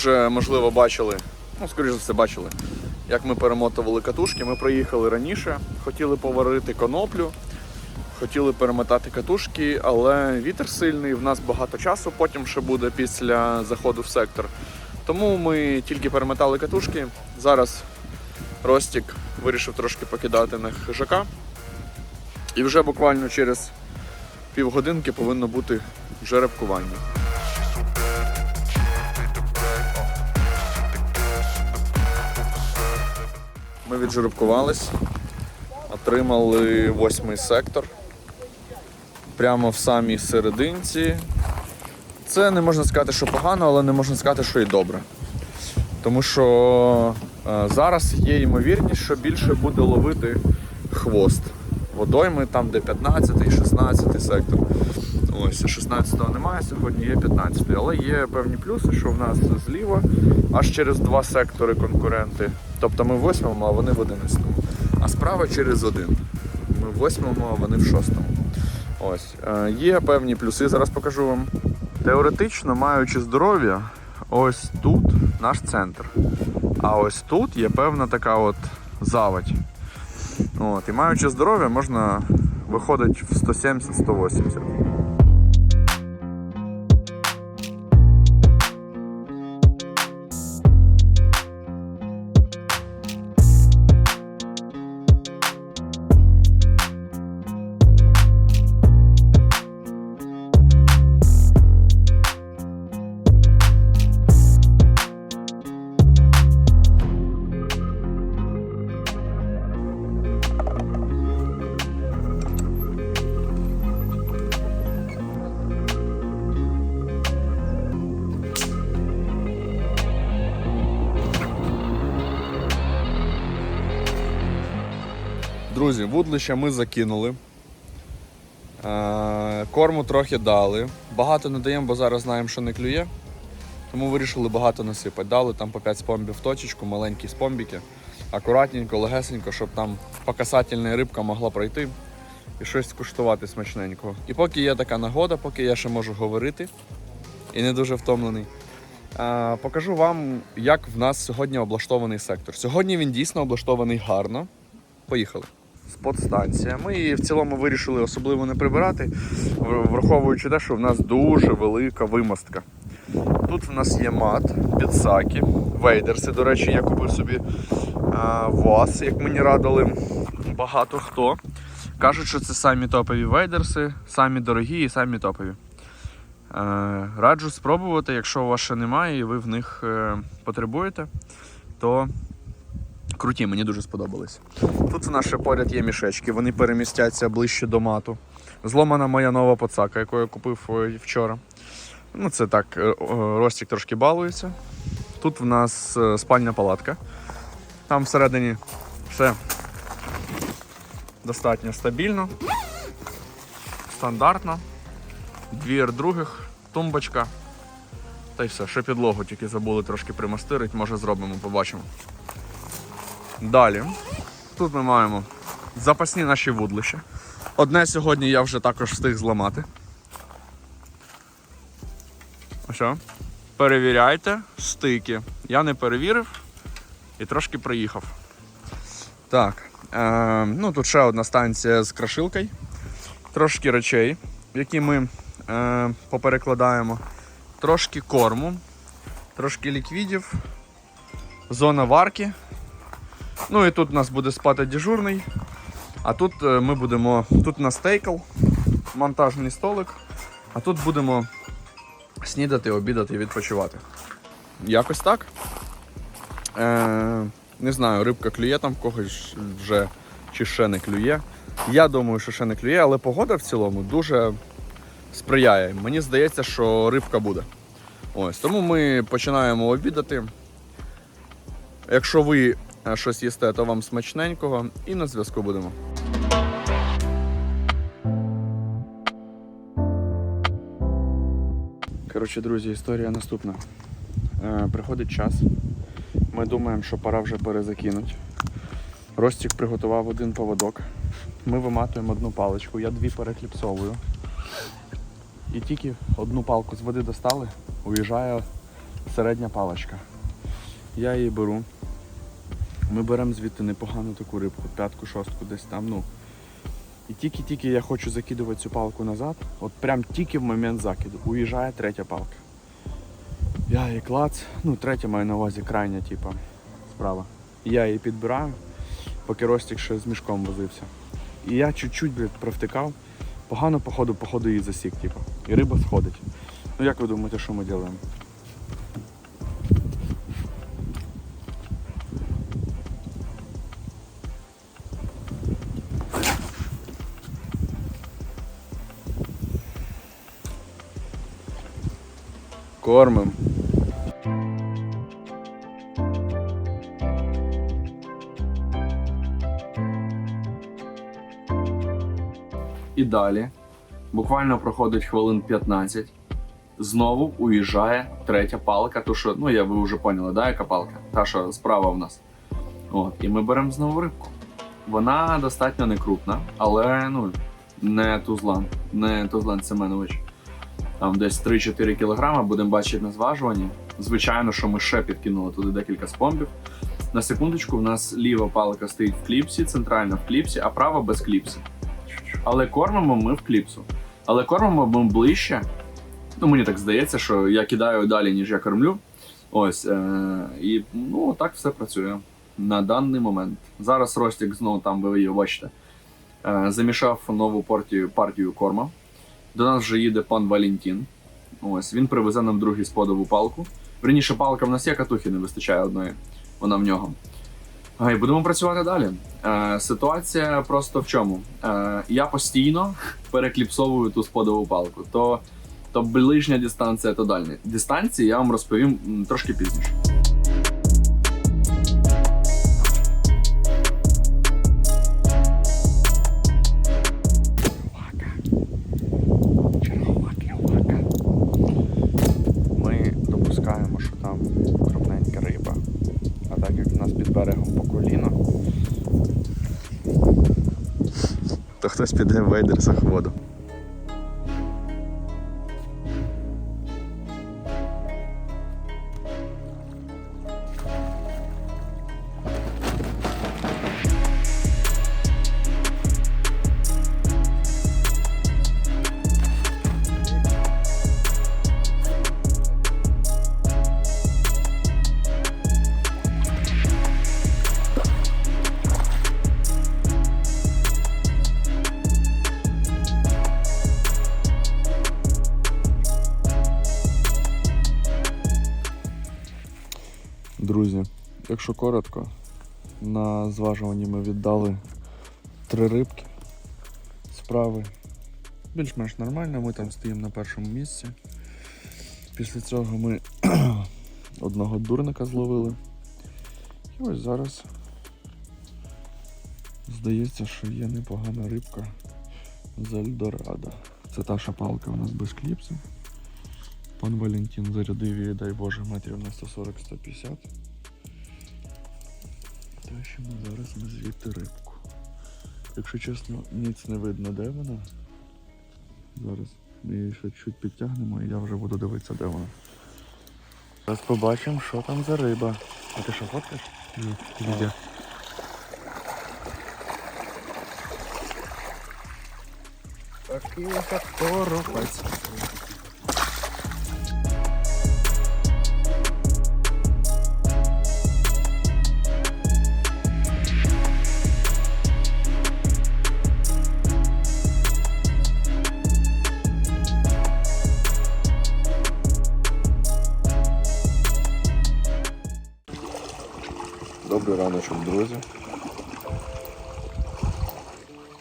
вже, можливо, бачили, ну, скоріш за все, бачили, як ми перемотували катушки. Ми приїхали раніше, хотіли поварити коноплю, хотіли перемотати катушки, але вітер сильний, в нас багато часу потім ще буде після заходу в сектор. Тому ми тільки перемотали катушки. Зараз Ростік вирішив трошки покидати на хижака. І вже буквально через півгодинки повинно бути жеребкування. Віджеребкувались, отримали восьмий сектор. Прямо в самій серединці. Це не можна сказати, що погано, але не можна сказати, що і добре. Тому що е, зараз є ймовірність, що більше буде ловити хвост. Водойми там, де 15 16 сектор. Ось 16-го немає, сьогодні є 15 але є певні плюси, що в нас зліва аж через два сектори конкуренти. Тобто ми в 8-му, а вони в 11-му. А справа через один. Ми в 8-му, а вони в 6-му. Ось. Е, Є певні плюси, зараз покажу вам. Теоретично, маючи здоров'я, ось тут наш центр. А ось тут є певна така от заводь. От, і маючи здоров'я, можна виходити в 170-180. Друзі, вудлища ми закинули. Е, Корму трохи дали. Багато не даємо, бо зараз знаємо, що не клює. Тому вирішили багато насипати. Дали там по 5 спомбів в точечку, маленькі спомбіки. Акуратненько, легесенько, щоб там покасательна рибка могла пройти і щось скуштувати смачненького. І поки є така нагода, поки я ще можу говорити і не дуже втомлений. е, Покажу вам, як в нас сьогодні облаштований сектор. Сьогодні він дійсно облаштований гарно. Поїхали. Спотстанція. Ми її в цілому вирішили особливо не прибирати, враховуючи те, що в нас дуже велика вимостка. Тут в нас є мат, підсаки, вейдерси. До речі, я купив собі а, ВАЗ, як мені радили багато хто. Кажуть, що це самі топові вейдерси, самі дорогі і самі топові. Е, раджу спробувати, якщо у вас ще немає і ви в них е, потребуєте, то круті, мені дуже сподобались. Тут нас ще поряд є мішечки, вони перемістяться ближче до мату. Зломана моя нова подсака, яку я купив е, вчора. Ну, це так, е, Ростік трошки балується. Тут в нас е, спальня палатка. Там всередині все достатньо стабільно, стандартно. Двір других, тумбочка. Та й все, ще підлогу тільки забули трошки примастирити, може зробимо, побачимо. Далі. Тут ми маємо запасні наші вудлища. Одне сьогодні я вже також встиг зламати. Що? Перевіряйте стики. Я не перевірив і трошки проїхав. Так. Е, ну тут ще одна станція з крашилкою. Трошки речей, які ми е, поперекладаємо. Трошки корму, трошки ліквідів, зона варки. Ну і тут у нас буде спати дежурний. А тут е, ми будемо. Тут у нас стейкл, монтажний столик. А тут будемо снідати, обідати і відпочивати. Якось так. Е, не знаю, рибка клює там в когось вже чи ще не клює. Я думаю, що ще не клює, але погода в цілому дуже сприяє. Мені здається, що рибка буде. Ось, тому ми починаємо обідати. Якщо ви щось їсте, то вам смачненького і на зв'язку будемо. Коротше, друзі, історія наступна. Е, приходить час. Ми думаємо, що пора вже перезакинути. Ростік приготував один поводок. Ми виматуємо одну паличку, я дві перекліпсовую. І тільки одну палку з води достали, уїжджає середня паличка. Я її беру. Ми беремо звідти непогану таку рибку, п'ятку, шостку, десь там. ну. І тільки-тільки я хочу закидувати цю палку назад, от прям тільки в момент закиду уїжджає третя палка. Я її клац, ну третя маю на увазі крайня, типа, справа. І я її підбираю, поки Ростік ще з мішком возився. І я чуть-чуть, блядь, провтикав, погано походу, походу її засік, типа. І риба сходить. Ну як ви думаєте, що ми робимо? Кормим. І далі, буквально проходить хвилин 15. Знову уїжджає третя палка, то що, ну я ви вже поняли, да, яка палка? Та, що справа в нас. От, і ми беремо знову рибку. Вона достатньо не крупна, але ну, не тузлан, не тузлан Семенович. Там десь 3-4 кілограма будемо бачити на зважуванні. Звичайно, що ми ще підкинули туди декілька спомбів. На секундочку, в нас ліва палка стоїть в кліпсі, центральна в кліпсі, а права без кліпси. Але кормимо ми в кліпсу. Але кормимо ми ближче. Ну, мені так здається, що я кидаю далі, ніж я кормлю. Ось. Е- і ну, так все працює на даний момент. Зараз Ростік знову там, ви його бачите, е- замішав нову партію, партію корма. До нас вже їде пан Валентін. Ось він привезе нам другий сподову палку. Верніше, палка в нас є, катухи не вистачає одної. Вона в нього. І будемо працювати далі. Е, ситуація просто в чому? Е, я постійно перекліпсовую ту сподову палку. То, то ближня дистанція, то дальня. Дистанції я вам розповім трошки пізніше. То піде в вейдерсах воду. Якщо коротко, на зважуванні ми віддали три рибки. Справи більш-менш нормально, ми там стоїмо на першому місці. Після цього ми одного дурника зловили. І ось зараз здається, що є непогана рибка з Ельдорадо. Це та шапалка у нас без кліпсу. Пан Валентин зарядив її, дай Боже, метрів на 140-150. Тащимо зараз ми звідти рибку. Якщо чесно, ніц не видно, де вона. Зараз ми її ще чуть підтягнемо і я вже буду дивитися, де вона. Зараз побачимо, що там за риба. А ти що фоткаєш? Ні, відео. Такий ось торопець. Добрий раночок, друзі.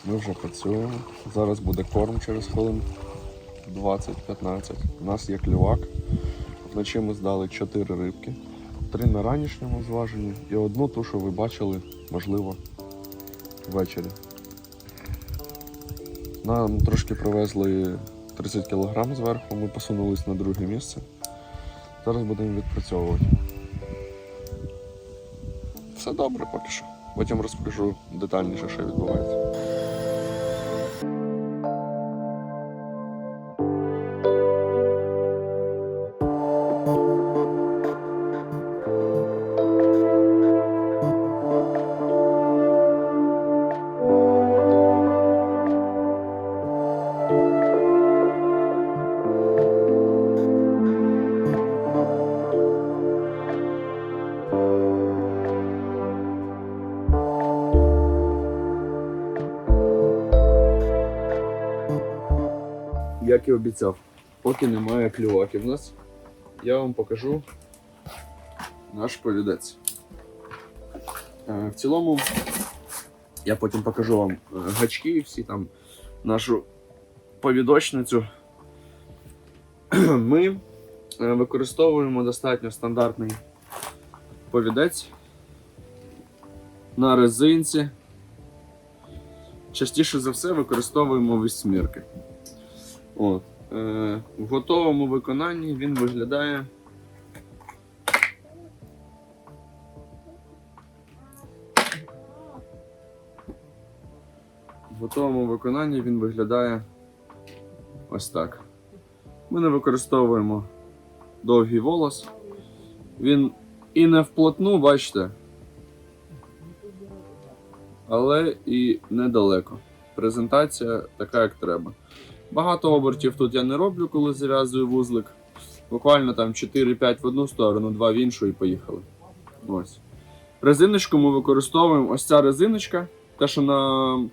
Ми вже працюємо. Зараз буде корм через хвилин 20-15. У нас є клювак. Вночі ми здали 4 рибки, три на ранішньому зваженні і одну ту, що ви бачили, можливо, ввечері. Нам трошки привезли 30 кг зверху, ми посунулись на друге місце. Зараз будемо відпрацьовувати. Все добре поки що. Потім розкажу детальніше, що відбувається. Як і обіцяв, поки немає клюваки в нас, я вам покажу наш повідець. Е, В цілому, я потім покажу вам е, гачки, всі там нашу повідочницю. Ми е, використовуємо достатньо стандартний повідець на резинці. Частіше за все використовуємо вісьмірки. От. Е, в готовому виконанні він виглядає. В готовому виконанні він виглядає ось так. Ми не використовуємо довгий волос. Він і не вплотну, бачите, але і недалеко. Презентація така, як треба. Багато обертів тут я не роблю, коли зав'язую вузлик. Буквально там 4-5 в одну сторону, 2 в іншу і поїхали. Ось. Резиночку ми використовуємо ось ця резиночка, те, що на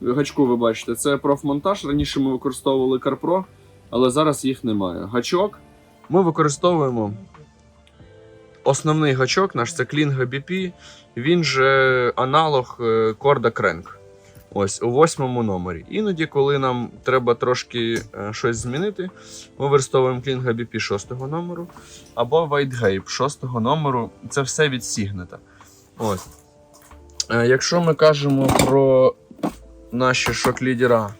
гачку ви бачите, це профмонтаж. Раніше ми використовували CarPro, але зараз їх немає. Гачок ми використовуємо. Основний гачок наш це Klinga BP, він же аналог е, Корда Crank. Ось у восьмому номері. Іноді, коли нам треба трошки е, щось змінити, ми використовуємо Klinga BP 6 номеру або White Gape 6 номеру. Це все від Signet. Ось. Е, Якщо ми кажемо про наші шок-лідера,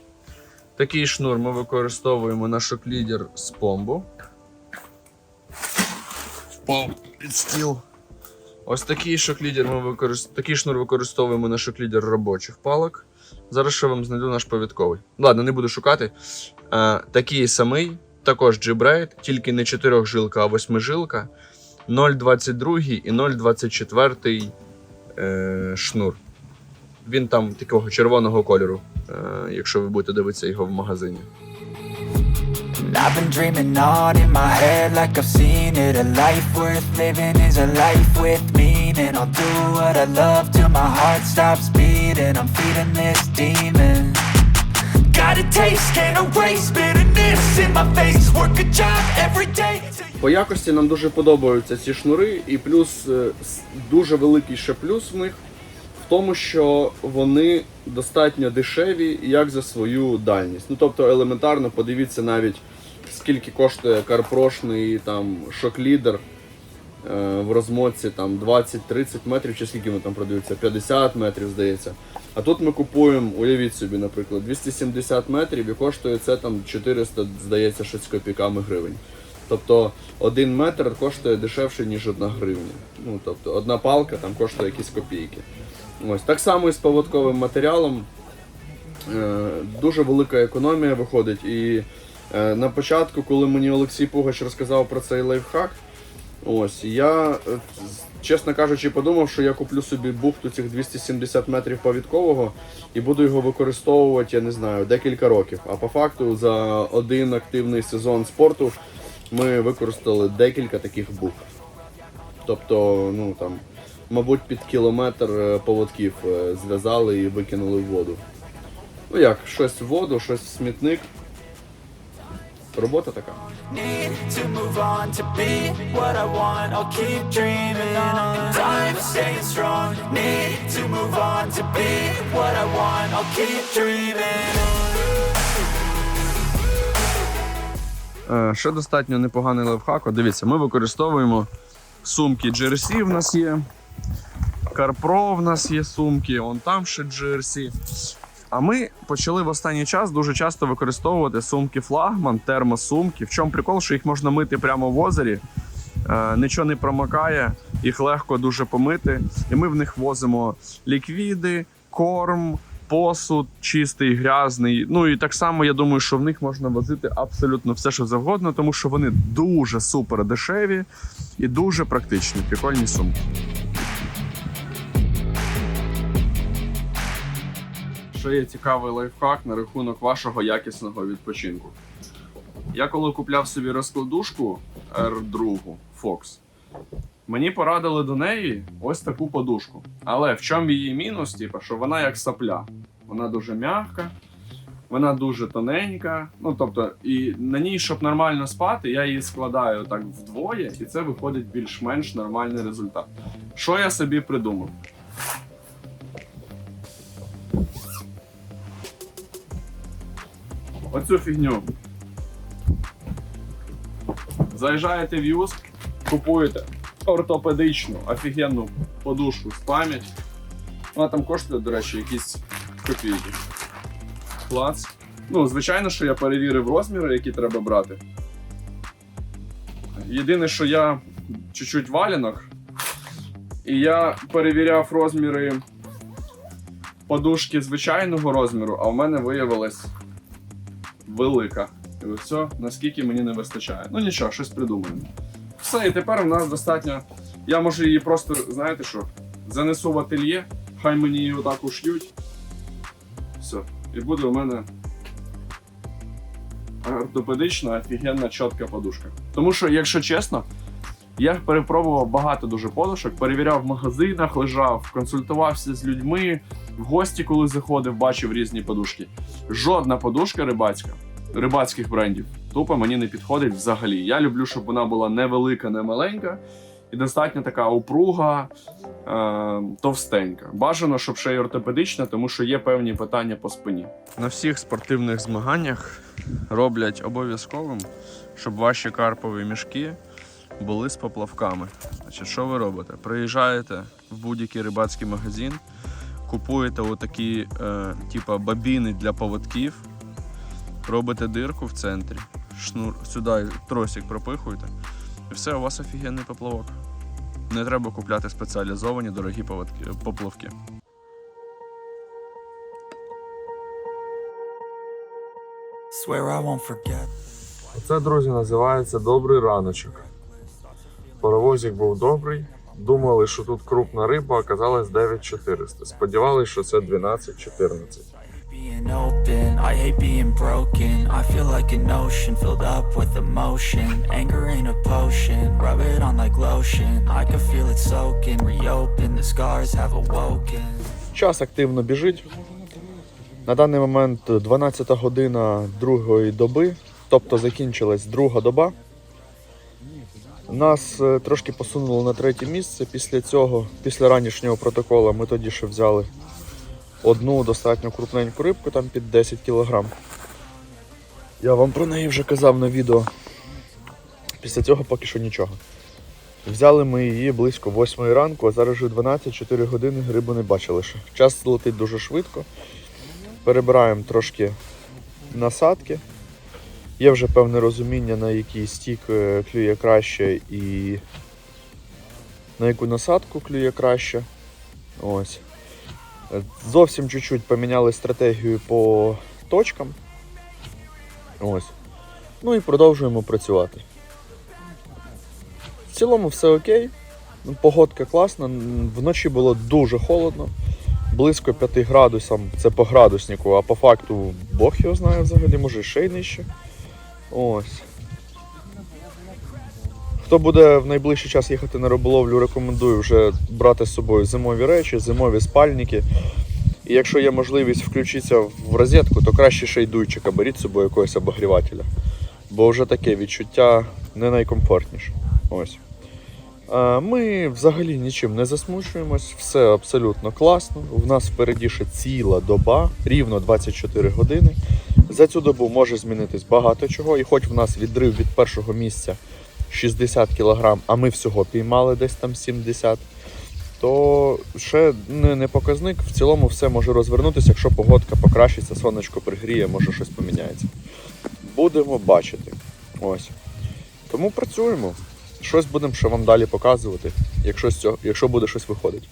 такий шнур ми використовуємо на шок-лідер з помбу. Впав під стіл. Ось такий шок-лідер ми використ... такий шнур використовуємо на шок-лідер робочих палок. Зараз ще вам знайду наш повідковий. Ладно, не буду шукати. Е, такий самий, також G-Braid, тільки не 4 жилка, а 8 жилка. 0,22 і 0,24 е, шнур. Він там такого червоного кольору, е, якщо ви будете дивитися його в магазині. I've been dreaming on in my head like I've seen it A life worth living is a life with meaning I'll do what I love till my heart stops beating. I'm feeding this demon. Got a taste, can't erase bitterness in my face. Work a job every day По якості нам дуже подобаються ці шнури, і плюс е, дуже великий ще плюс в них в тому, що вони достатньо дешеві як за свою дальність. Ну тобто елементарно подивіться навіть скільки коштує карпрошний там шок-лідер в розмотці там 20-30 метрів, чи скільки вони там продаються, 50 метрів, здається. А тут ми купуємо, уявіть собі, наприклад, 270 метрів і коштує це там 400, здається, щось копійками гривень. Тобто один метр коштує дешевше, ніж одна гривня. Ну, тобто одна палка там коштує якісь копійки. Ось так само і з поводковим матеріалом. Е, дуже велика економія виходить. І е, на початку, коли мені Олексій Пугач розказав про цей лайфхак, ось я, е, чесно кажучи, подумав, що я куплю собі бухту цих 270 метрів повідкового і буду його використовувати, я не знаю, декілька років. А по факту за один активний сезон спорту ми використали декілька таких бухт. Тобто, ну там, мабуть, під кілометр е, поводків е, зв'язали і викинули в воду. Ну як, щось в воду, щось в смітник. Робота така. Е, Ще достатньо непоганий лайфхак. От Дивіться, ми використовуємо сумки GRC в нас є. CarPro в нас є сумки, он там ще GRC. А ми почали в останній час дуже часто використовувати сумки флагман, термосумки. В чому прикол, що їх можна мити прямо в озері, е, нічого не промокає, їх легко дуже помити. І ми в них возимо ліквіди, корм, посуд чистий, грязний. Ну і так само я думаю, що в них можна возити абсолютно все, що завгодно, тому що вони дуже супер дешеві і дуже практичні. Прикольні сумки. Ще є цікавий лайфхак на рахунок вашого якісного відпочинку. Я коли купляв собі розкладушку R2 Fox, мені порадили до неї ось таку подушку. Але в чому її мінус, типу, що вона як сапля. Вона дуже м'яка, Вона дуже тоненька. Ну тобто, і на ній, щоб нормально спати, я її складаю так вдвоє, і це виходить більш-менш нормальний результат. Що я собі придумав? Оцю фігню. Заїжджаєте в юз, купуєте ортопедичну офігенну подушку з пам'ять. Вона там коштує, до речі, якісь копійки. Клац. Ну, звичайно, що я перевірив розміри, які треба брати. Єдине, що я чуть-чуть валянок, і я перевіряв розміри подушки звичайного розміру, а в мене виявилась велика. І все, наскільки мені не вистачає. Ну нічого, щось придумаємо. Все, і тепер в нас достатньо. Я можу її просто, знаєте що, занесу в ательє, хай мені її отак уш'ють. Все. І буде у мене ортопедична, офігенна чітка подушка. Тому що, якщо чесно, я перепробував багато дуже подушок, перевіряв в магазинах, лежав, консультувався з людьми, в гості, коли заходив, бачив різні подушки. Жодна подушка рибацька, рибацьких брендів, тупо мені не підходить взагалі. Я люблю, щоб вона була не велика, не маленька. І достатньо така упруга, е, товстенька. Бажано, щоб ще й ортопедична, тому що є певні питання по спині. На всіх спортивних змаганнях роблять обов'язковим, щоб ваші карпові мішки були з поплавками. Значить, що ви робите? Приїжджаєте в будь-який рибацький магазин, купуєте отакі е, типа бабіни для поводків, робите дирку в центрі, шнур сюди тросик пропихуєте, і все, у вас офігенний поплавок. Не треба купляти спеціалізовані дорогі поводки, поплавки. Swear I won't forget. Це, друзі, називається добрий раночок. Паровозик був добрий. Думали, що тут крупна риба, оказалось 9400. Сподівались, що це 12-14. Being open, I hate being broken. I feel like an ocean filled up with emotion. Anger ain't a potion, rub it on like lotion. I can feel it soaking, reopen. The scars have awoken. Час активно біжить. На даний момент 12 година другої доби, тобто закінчилась друга доба. Нас е, трошки посунуло на третє місце. Після цього, після ранішнього протоколу, ми тоді ще взяли одну достатньо крупненьку рибку, там під 10 кг. Я вам про неї вже казав на відео. Після цього поки що нічого. Взяли ми її близько 8 ранку, а зараз вже 12-4 години рибу не бачили ще. Час летить дуже швидко. Перебираємо трошки насадки. Є вже певне розуміння, на який стік е, клює краще і на яку насадку клює краще. Ось. Е, Зовсім чуть-чуть поміняли стратегію по точкам. Ось. Ну і продовжуємо працювати. В цілому все окей. Погодка класна. Вночі було дуже холодно. Близько 5 градусам, це по градуснику, а по факту Бог його знає взагалі, може ще й нижче. Ось. Хто буде в найближчий час їхати на риболовлю, рекомендую вже брати з собою зимові речі, зимові спальники. І якщо є можливість включитися в розетку, то краще ще й дуйчика беріть з собою якогось обогрівателя. Бо вже таке відчуття не найкомфортніше. Ось. Ми взагалі нічим не засмучуємось, все абсолютно класно. У нас впереді ще ціла доба, рівно 24 години. За цю добу може змінитись багато чого, і хоч в нас відрив від першого місця 60 кг, а ми всього піймали десь там 70, то ще не, не показник. В цілому все може розвернутися, якщо погодка покращиться, сонечко пригріє, може щось поміняється. Будемо бачити. Ось. Тому працюємо. Щось будемо ще вам далі показувати, якщо, якщо буде щось виходити.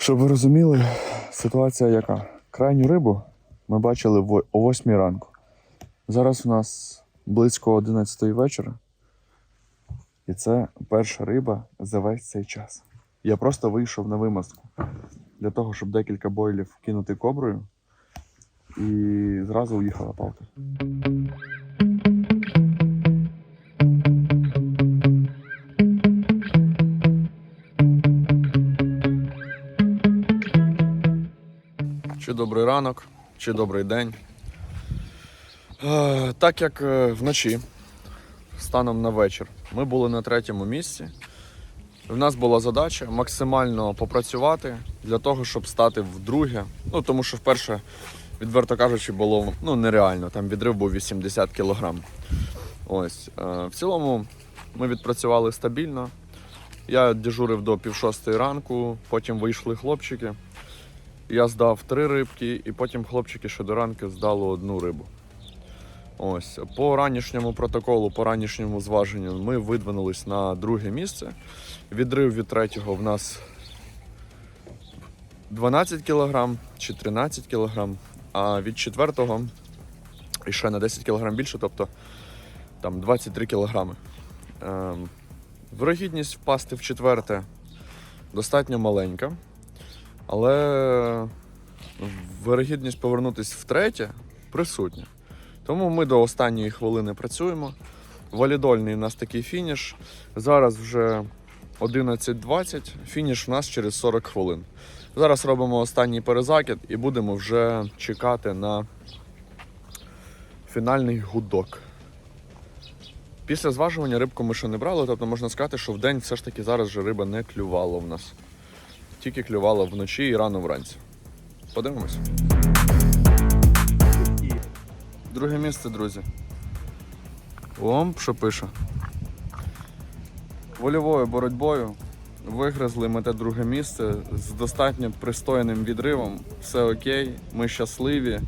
Щоб ви розуміли, ситуація яка? Крайню рибу ми бачили о 8 ранку. Зараз у нас близько 11 вечора. І це перша риба за весь цей час. Я просто вийшов на вимазку для того, щоб декілька бойлів кинути коброю. І зразу уїхала палка. Чи добрий ранок, чи добрий день. Е, Так як е, вночі, станом на вечір, ми були на третьому місці. В нас була задача максимально попрацювати для того, щоб стати вдруге. Ну, тому що вперше, відверто кажучи, було ну, нереально. Там відрив був 80 кг. Ось. е, В цілому ми відпрацювали стабільно. Я дежурив до пів шостої ранку, потім вийшли хлопчики. Я здав три рибки, і потім хлопчики ще до ранку здали одну рибу. Ось по ранішньому протоколу, по ранішньому зваженню, ми видвинулись на друге місце. Відрив від третього в нас 12 кг чи 13 кг, а від четвертого і ще на 10 кг більше, тобто там 23 кг. Ем, вирогідність впасти в четверте достатньо маленька, але вирогідність повернутися в третє присутня. Тому ми до останньої хвилини працюємо. Валідольний у нас такий фініш. Зараз вже 11.20, фініш у нас через 40 хвилин. Зараз робимо останній перезакид і будемо вже чекати на фінальний гудок. Після зважування рибку ми ще не брали, тобто можна сказати, що в день все ж таки зараз вже риба не клювала в нас. Тільки клювала вночі і рано вранці. Подивимось. Друге місце, друзі. Ом, що пише. Вольовою боротьбою вигризли ми те друге місце з достатньо пристойним відривом. Все окей, ми щасливі.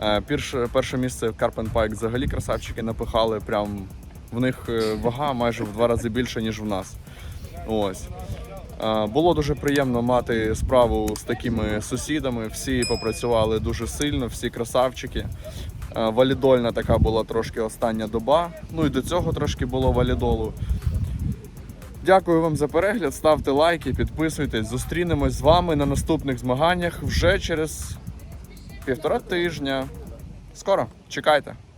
Е, Перше, перше місце Карпен Пайк взагалі красавчики напихали. Прям в них е, вага майже в два рази більше, ніж в нас. Ось. Було дуже приємно мати справу з такими сусідами. Всі попрацювали дуже сильно, всі красавчики. Валідольна така була трошки остання доба. Ну і до цього трошки було валідолу. Дякую вам за перегляд. Ставте лайки, підписуйтесь. Зустрінемось з вами на наступних змаганнях вже через півтора тижня. Скоро чекайте.